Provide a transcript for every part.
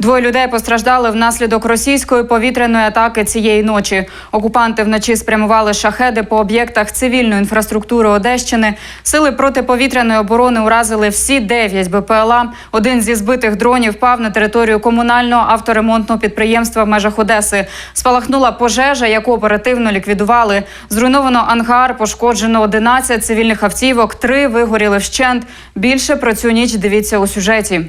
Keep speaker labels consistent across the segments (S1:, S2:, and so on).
S1: Двоє людей постраждали внаслідок російської повітряної атаки цієї ночі. Окупанти вночі спрямували шахеди по об'єктах цивільної інфраструктури Одещини. Сили протиповітряної оборони уразили всі дев'ять БПЛА. Один зі збитих дронів впав на територію комунального авторемонтного підприємства в межах Одеси. Спалахнула пожежа, яку оперативно ліквідували. Зруйновано ангар, пошкоджено 11 цивільних автівок, три вигоріли вщент. Більше про цю ніч дивіться у сюжеті.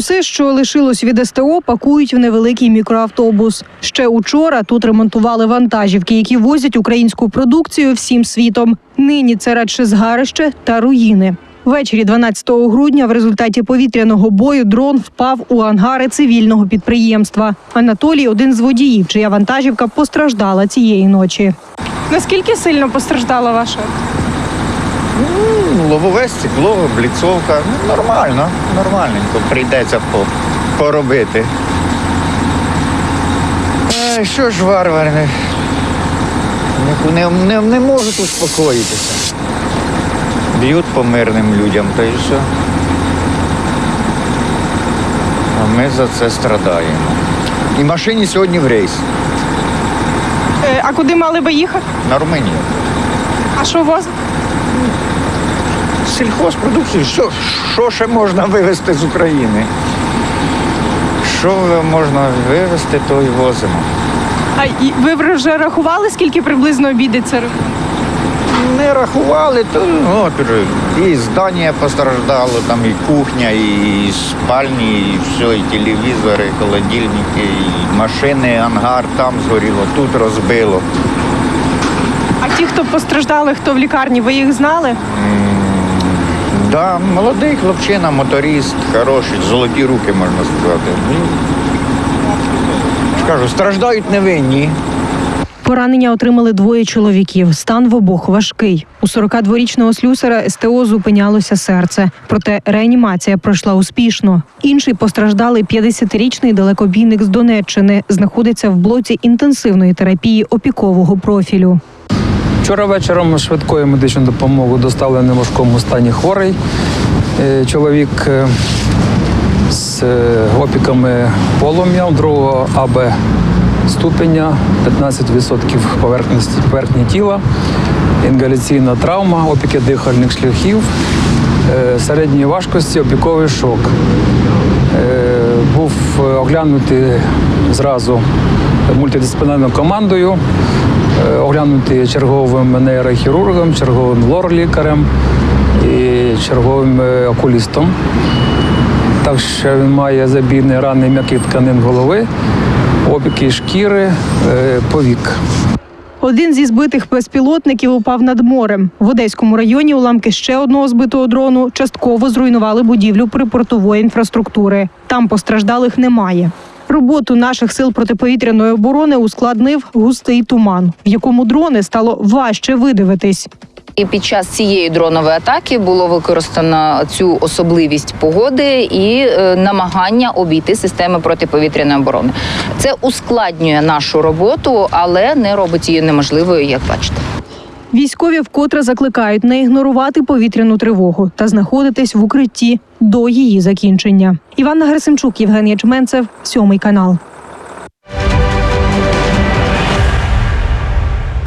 S2: Усе, що лишилось від СТО, пакують в невеликий мікроавтобус. Ще учора тут ремонтували вантажівки, які возять українську продукцію всім світом. Нині це радше згарище та руїни. Ввечері 12 грудня в результаті повітряного бою дрон впав у ангари цивільного підприємства. Анатолій один з водіїв, чия вантажівка постраждала цієї ночі. Наскільки сильно постраждала ваша?
S3: Лобове стекло, бліцовка. Ну, нормально, нормальненько. Прийдеться поробити. Е, що ж варвари не, не, не, не можуть успокоїтися. Б'ють по мирним людям, та й все. А ми за це страдаємо. І машині сьогодні в рейс
S2: Е, а куди мали би їхати?
S3: на Румунію.
S2: А що возить?
S3: Сільхозпродукцію, що, що ще можна вивезти з України? Що можна вивезти, то й возимо.
S2: А ви вже рахували, скільки приблизно обійдеться?
S3: Не рахували, то ну, от, і здання постраждало, там і кухня, і спальні, і все, і телевізори, і холодильники, і машини, ангар там згоріло, тут розбило.
S2: А ті, хто постраждали, хто в лікарні, ви їх знали?
S3: Да, молодий хлопчина, моторист, хороший, золоті руки, можна сказати. Ну, кажу, страждають невинні.
S2: Поранення отримали двоє чоловіків. Стан в обох важкий. У 42-річного слюсара СТО зупинялося серце. Проте реанімація пройшла успішно. Інший постраждалий 50-річний далекобійник з Донеччини знаходиться в блоці інтенсивної терапії опікового профілю.
S4: Вчора вечором швидкою медичну допомогу доставлений в важкому стані хворий. Е, Чоловік е, з е, опіками полум'я другого АБ ступеня, 15% поверхності поверхні тіла, інгаляційна травма, опіки дихальних шляхів, середньої важкості, опіковий шок. Був оглянутий зразу мультидисциплінарною командою, е, оглянутий черговим нейрохірургом, черговим лор-лікарем і черговим е, окулістом. Так що він має забійні рани м'яких тканин голови, опіки шкіри, е, повік.
S2: Один зі збитих безпілотників упав над морем. В Одеському районі уламки ще одного збитого дрону частково зруйнували будівлю припортової інфраструктури. Там постраждалих немає. Роботу наших сил протиповітряної оборони ускладнив густий туман, в якому дрони стало важче видивитись.
S5: І під час цієї дронової атаки було використано цю особливість погоди і е, намагання обійти системи протиповітряної оборони. Це ускладнює нашу роботу, але не робить її неможливою, як бачите.
S2: Військові вкотре закликають не ігнорувати повітряну тривогу та знаходитись в укритті до її закінчення. Іванна Герсимчук, Євген Ячменцев, сьомий канал.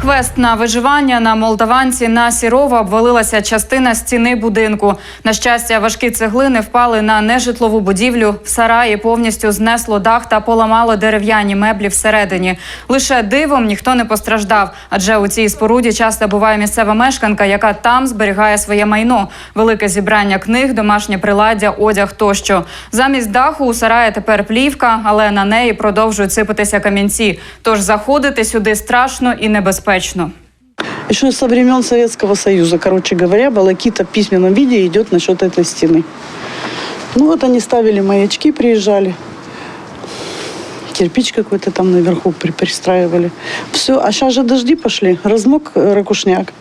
S1: Квест на виживання на молдаванці на Сірова обвалилася частина стіни будинку. На щастя, важкі цеглини впали на нежитлову будівлю. В сараї повністю знесло дах та поламало дерев'яні меблі всередині. Лише дивом ніхто не постраждав, адже у цій споруді часто буває місцева мешканка, яка там зберігає своє майно, велике зібрання книг, домашнє приладдя, одяг тощо. Замість даху у сараї тепер плівка, але на неї продовжують сипатися камінці. Тож заходити сюди страшно і небезпечно.
S6: Еще со времен Советского Союза, короче говоря, волокита в письменном виде идет насчет этой стены. Ну вот они ставили маячки, приезжали. Кирпич какой-то там наверху при- пристраивали. Все, а сейчас же дожди пошли, размок э, ракушняк.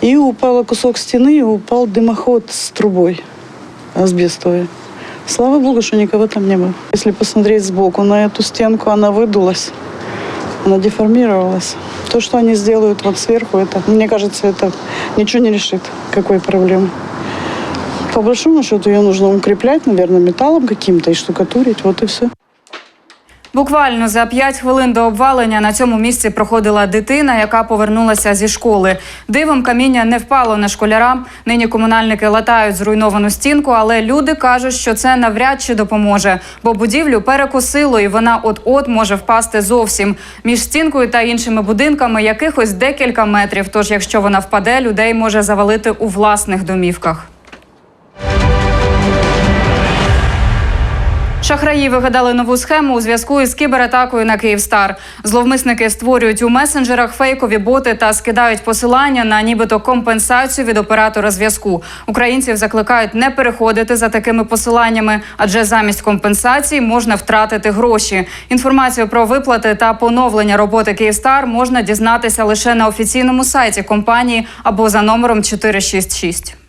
S6: И упал кусок стены, и упал дымоход с трубой асбестовой. Слава богу, что никого там не было. Если посмотреть сбоку на эту стенку, она выдулась. Она деформировалась. То, что они сделают вот сверху, это, мне кажется, это ничего не решит, какой проблемы. По большому счету ее нужно укреплять, наверное, металлом каким-то и штукатурить, вот и все.
S1: Буквально за 5 хвилин до обвалення на цьому місці проходила дитина, яка повернулася зі школи. Дивом каміння не впало на школяра. Нині комунальники латають зруйновану стінку, але люди кажуть, що це навряд чи допоможе, бо будівлю перекосило і вона от-от може впасти зовсім. Між стінкою та іншими будинками якихось декілька метрів. Тож, якщо вона впаде, людей може завалити у власних домівках. Шахраї вигадали нову схему у зв'язку із кібератакою на Київстар. Зловмисники створюють у месенджерах фейкові боти та скидають посилання на нібито компенсацію від оператора зв'язку. Українців закликають не переходити за такими посиланнями, адже замість компенсації можна втратити гроші. Інформацію про виплати та поновлення роботи Київстар можна дізнатися лише на офіційному сайті компанії або за номером 466.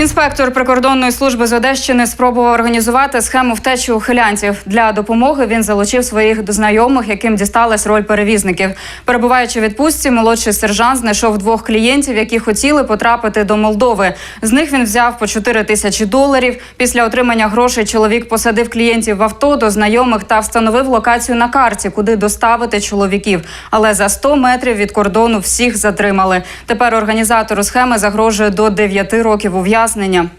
S1: Інспектор прикордонної служби з Одещини спробував організувати схему втечі ухилянців. Для допомоги він залучив своїх знайомих, яким дісталась роль перевізників. Перебуваючи в відпустці, молодший сержант знайшов двох клієнтів, які хотіли потрапити до Молдови. З них він взяв по 4 тисячі доларів. Після отримання грошей чоловік посадив клієнтів в авто до знайомих та встановив локацію на карті, куди доставити чоловіків. Але за 100 метрів від кордону всіх затримали. Тепер організатору схеми загрожує до 9 років ув'язнення пояснення.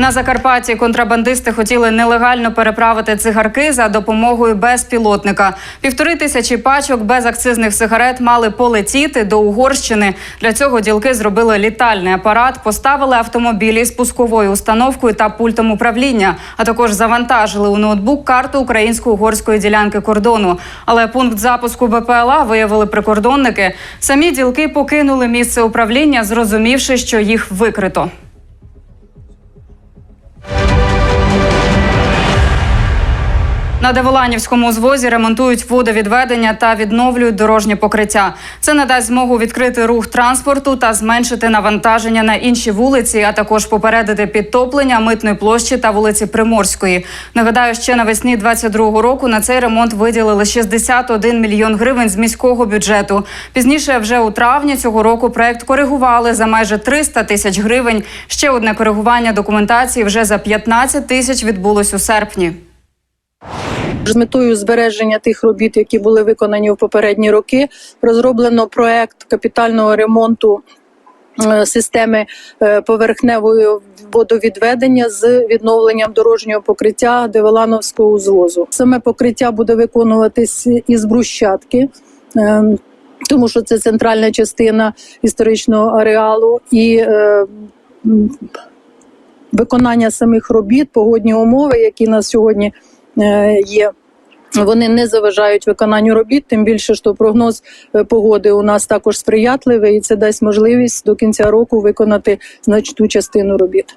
S1: На Закарпатті контрабандисти хотіли нелегально переправити цигарки за допомогою безпілотника. Півтори тисячі пачок безакцизних сигарет мали полетіти до Угорщини. Для цього ділки зробили літальний апарат, поставили автомобілі з пусковою установкою та пультом управління, а також завантажили у ноутбук карту українсько-угорської ділянки кордону. Але пункт запуску БПЛА виявили прикордонники. Самі ділки покинули місце управління, зрозумівши, що їх викрито. На Деволанівському узвозі ремонтують водовідведення та відновлюють дорожнє покриття. Це надасть змогу відкрити рух транспорту та зменшити навантаження на інші вулиці, а також попередити підтоплення митної площі та вулиці Приморської. Нагадаю, ще навесні 22-го року на цей ремонт виділили 61 мільйон гривень з міського бюджету. Пізніше, вже у травні цього року, проект коригували за майже 300 тисяч гривень. Ще одне коригування документації вже за 15 тисяч відбулось у серпні.
S7: З метою збереження тих робіт, які були виконані в попередні роки, розроблено проект капітального ремонту е, системи е, поверхневого водовідведення з відновленням дорожнього покриття Девелановського узвозу. Саме покриття буде виконуватись із брусчатки. е, Тому що це центральна частина історичного ареалу і виконання самих робіт, погодні умови, які на сьогодні є. Вони не заважають виконанню робіт, тим більше, що прогноз е, погоди у нас також сприятливий, і це дасть можливість до кінця року виконати значну частину робіт.